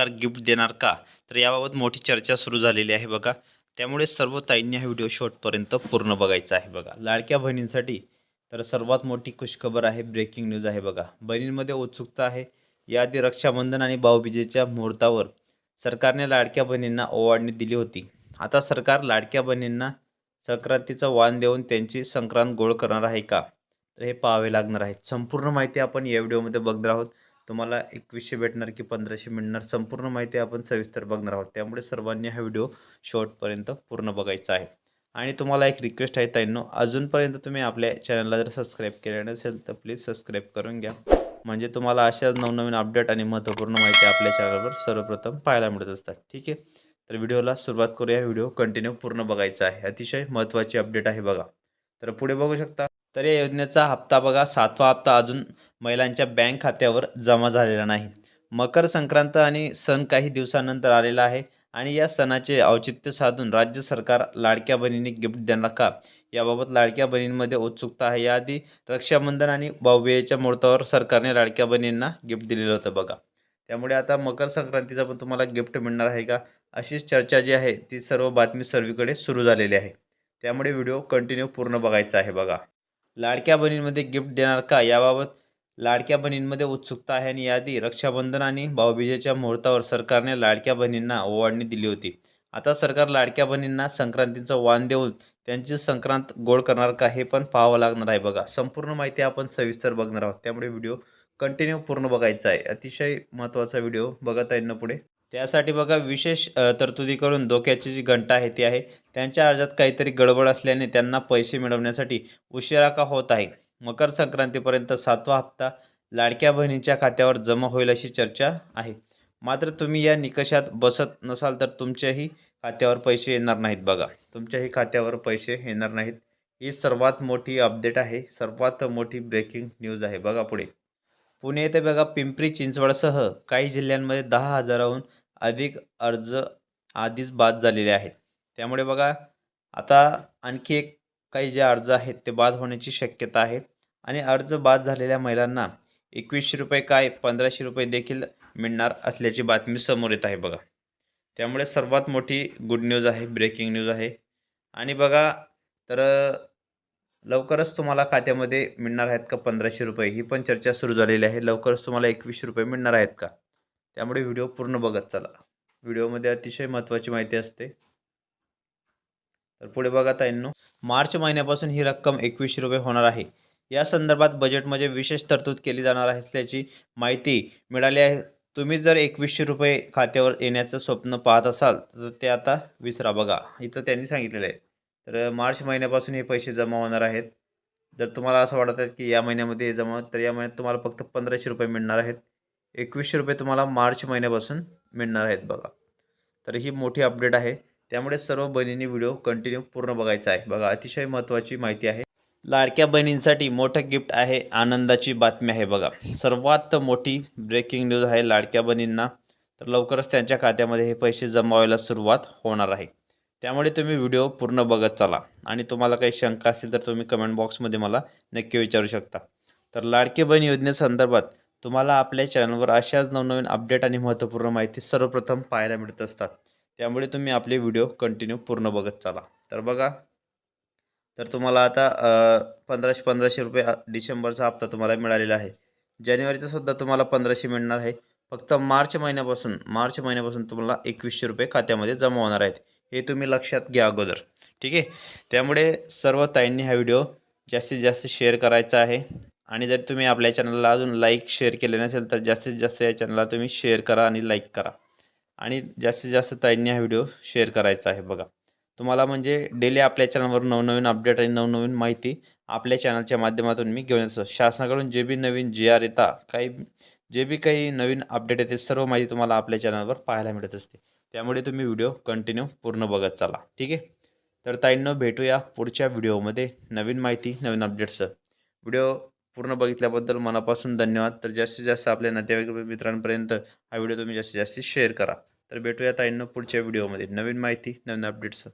सरकार गिफ्ट देणार का? तर याबाबत मोठी चर्चा सुरू झालेली आहे बघा. त्यामुळे सर्व ताईंनी हा व्हिडिओ शॉर्टपर्यंत पूर्ण बघायचा आहे बघा. लाडक्या बहिणींसाठी तर सर्वात मोठी खुशखबर आहे ब्रेकिंग न्यूज आहे बघा. बहिणींमध्ये उत्सुकता आहे. याआधी रक्षाबंधन आणि भाऊबीजेच्या मुहूर्तावर सरकारने लाडक्या बहिणींना ओवाळणी दिली होती. आता सरकार लाडक्या बहिणींना संक्रांतीचा वाण देऊन त्यांची संक्रांत गोळ करणार आहे का? तर हे पाहावे लागणार आहे संपूर्ण माहिती आपण या व्हिडिओमध्ये बघणार आहोत. तुम्हाला एकवीसशे भेटणार की पंधराशे मिळणार. संपूर्ण माहिती आपण सविस्तर बघणार आहोत. त्यामुळे सर्वांनी हा व्हिडिओ शेवटपर्यंत पूर्ण बघायचा आहे. आणि तुम्हाला एक रिक्वेस्ट आहे ताईंनो अजूनपर्यंत तुम्ही आपल्या चॅनलला जर सबस्क्राईब केले नसेल तर प्लीज सबस्क्राईब करून घ्या. म्हणजे तुम्हाला अशा नवनवीन अपडेट आणि महत्त्वपूर्ण माहिती आपल्या चॅनलवर सर्वप्रथम पाहायला मिळत असतात. ठीक आहे? तर व्हिडिओला सुरुवात करूया. व्हिडिओ कंटिन्यू पूर्ण बघायचा आहे. अतिशय महत्त्वाची अपडेट आहे बघा. तर पुढे बघू शकता. तर या योजनेचा हप्ता बघा. सातवा हप्ता अजून महिलांच्या बँक खात्यावर जमा झालेला नाही. मकर संक्रांत आणि सण काही दिवसानंतर आलेला आहे आणि या सणाचे औचित्य साधून राज्य सरकार लाडक्या बहिणींनी गिफ्ट देणार का याबाबत लाडक्या बहिणींमध्ये उत्सुकता आहे. याआधी रक्षाबंधन आणि भाऊबीजेच्या मुहूर्तावर सरकारने लाडक्या बहिणींना गिफ्ट दिलेलं होतं बघा. त्यामुळे आता मकर संक्रांतीचा पण तुम्हाला गिफ्ट मिळणार आहे का? अशीच चर्चा जी आहे ती सर्व बातमी सर्वीकडे सुरू झालेली आहे. त्यामुळे व्हिडिओ कंटिन्यू पूर्ण बघायचा आहे बघा. लाडक्या बहिणींमध्ये गिफ्ट देणार का? याबाबत लाडक्या बहिणींमध्ये उत्सुकता आहे आणि यादी रक्षाबंधन आणि भाऊबीजेच्या मुहूर्तावर सरकारने लाडक्या बहिणींना ओवाळणी दिली होती. आता सरकार लाडक्या बहिणींना संक्रांतीचं वाण देऊन त्यांची संक्रांत गोड करणार का हे पण पाहावं लागणार आहे बघा. संपूर्ण माहिती आपण सविस्तर बघणार आहोत. त्यामुळे व्हिडिओ कंटिन्यू पूर्ण बघायचा आहे. अतिशय महत्त्वाचा व्हिडिओ बघत आहे ना पुढे. त्यासाठी बघा विशेष तरतुदी करून धोक्याची जी घंटा आहे ती आहे. त्यांच्या अर्जात काहीतरी गडबड असल्याने त्यांना पैसे मिळवण्यासाठी उशिरा का होत आहे? मकर संक्रांतीपर्यंत सातवा हप्ता लाडक्या बहिणीच्या खात्यावर जमा होईल अशी चर्चा आहे. मात्र तुम्ही या निकषात बसत नसाल तर तुमच्याही खात्यावर पैसे येणार नाहीत बघा. तुमच्याही खात्यावर पैसे येणार नाहीत. ही सर्वात मोठी अपडेट आहे. सर्वात मोठी ब्रेकिंग न्यूज आहे. बघा पुढे. पुणे येथे बघा पिंपरी चिंचवडसह काही जिल्ह्यांमध्ये दहा हजाराहून अधिक अर्ज आधीच बाद झालेले आहेत. त्यामुळे बघा आता आणखी एक काही जे अर्ज आहेत ते बाद होण्याची शक्यता आहे. आणि अर्ज बाद झालेल्या महिलांना एकवीसशे रुपये काय पंधराशे रुपये देखील मिळणार असल्याची बातमी समोर येत आहे बघा. त्यामुळे सर्वात मोठी गुड न्यूज आहे ब्रेकिंग न्यूज आहे. आणि बघा तर लवकरच तुम्हाला खात्यामध्ये मिळणार आहेत का पंधराशे रुपये? ही पण चर्चा सुरू झालेली आहे. लवकरच तुम्हाला एकवीसशे रुपये मिळणार आहेत का? त्यामुळे व्हिडिओ पूर्ण बघत चला. व्हिडिओमध्ये अतिशय महत्त्वाची माहिती असते. तर पुढे बघा ताईंनो मार्च महिन्यापासून ही रक्कम एकवीसशे रुपये होणार आहे. या संदर्भात बजेटमध्ये विशेष तरतूद केली जाणार असल्याची माहिती मिळाली आहे. तुम्ही जर एकवीसशे रुपये खात्यावर येण्याचं स्वप्न पाहत असाल तर ते आता विसरा बघा. इथं त्यांनी सांगितलेलं आहे. तर मार्च महिन्यापासून हे पैसे जमा होणार आहेत. जर तुम्हाला असं वाटत आहे की या महिन्यामध्ये हे जमा तर या महिन्यात तुम्हाला फक्त पंधराशे रुपये मिळणार आहेत. एकवीसशे रुपये तुम्हाला मार्च महिन्यापासून मिळणार आहेत बघा. तर ही मोठी अपडेट आहे. त्यामुळे सर्व बहिणींनी व्हिडिओ कंटिन्यू पूर्ण बघायचा आहे. बघा अतिशय महत्त्वाची माहिती आहे. लाडक्या बहिणींसाठी मोठं गिफ्ट आहे आनंदाची बातमी आहे बघा. सर्वात मोठी ब्रेकिंग न्यूज आहे लाडक्या बहिणींना. तर लवकरच त्यांच्या खात्यामध्ये हे पैसे जमा व्हायला सुरुवात होणार आहे. त्यामुळे तुम्ही व्हिडिओ पूर्ण बघत चला. आणि तुम्हाला काही शंका असेल तर तुम्ही कमेंट बॉक्समध्ये मला नक्की विचारू शकता. तर लाडके बहीण योजनेसंदर्भात तुम्हाला आपल्या चॅनलवर अशाच नवनवीन अपडेट आणि महत्त्वपूर्ण माहिती सर्वप्रथम पाहायला मिळत असतात. त्यामुळे तुम्ही आपले व्हिडिओ कंटिन्यू पूर्ण बघत चाला. तर बघा तर तुम्हाला आता पंधराशे पंधराशे रुपये डिसेंबरचा हप्ता तुम्हाला मिळालेला आहे. जानेवारीचा सुद्धा तुम्हाला पंधराशे मिळणार आहे. फक्त मार्च महिन्यापासून मार्च महिन्यापासून तुम्हाला एकवीसशे रुपये खात्यामध्ये जमा होणार आहेत. हे तुम्ही लक्षात घ्या अगोदर. ठीक आहे? त्यामुळे सर्व ताईंनी हा व्हिडिओ जास्तीत जास्त शेअर करायचा आहे. आणि जर तुम्ही आपल्या चॅनलला अजून लाईक शेअर केले नसेल तर जास्तीत जास्त या चॅनलला तुम्ही शेअर करा आणि लाईक करा. आणि जास्तीत जास्त ताईंनी हा व्हिडिओ शेअर करायचा आहे बघा. तुम्हाला म्हणजे डेली आपल्या चॅनलवर नवनवीन अपडेट आणि नवनवीन माहिती आपल्या चॅनलच्या माध्यमातून मी घेऊन येतो. शासनाकडून जे बी नवीन जी आर येता काही जे बी काही नवीन अपडेट येते सर्व माहिती तुम्हाला आपल्या चॅनलवर पाहायला मिळत असते. त्यामुळे तुम्ही व्हिडिओ कंटिन्यू पूर्ण बघत चला. ठीक आहे? तर ताईंनो भेटूया पुढच्या व्हिडिओमध्ये नवीन माहिती नवीन अपडेट्स व्हिडिओ पूर्ण बघितल्याबद्दल मनापासून धन्यवाद. तर जास्तीत जास्त आपल्या नातेवाईक मित्रांपर्यंत हा व्हिडिओ तुम्ही जास्तीत जास्त शेअर करा. तर भेटूया ताईंना पुढच्या व्हिडिओमध्ये नवीन माहिती नवीन अपडेट्स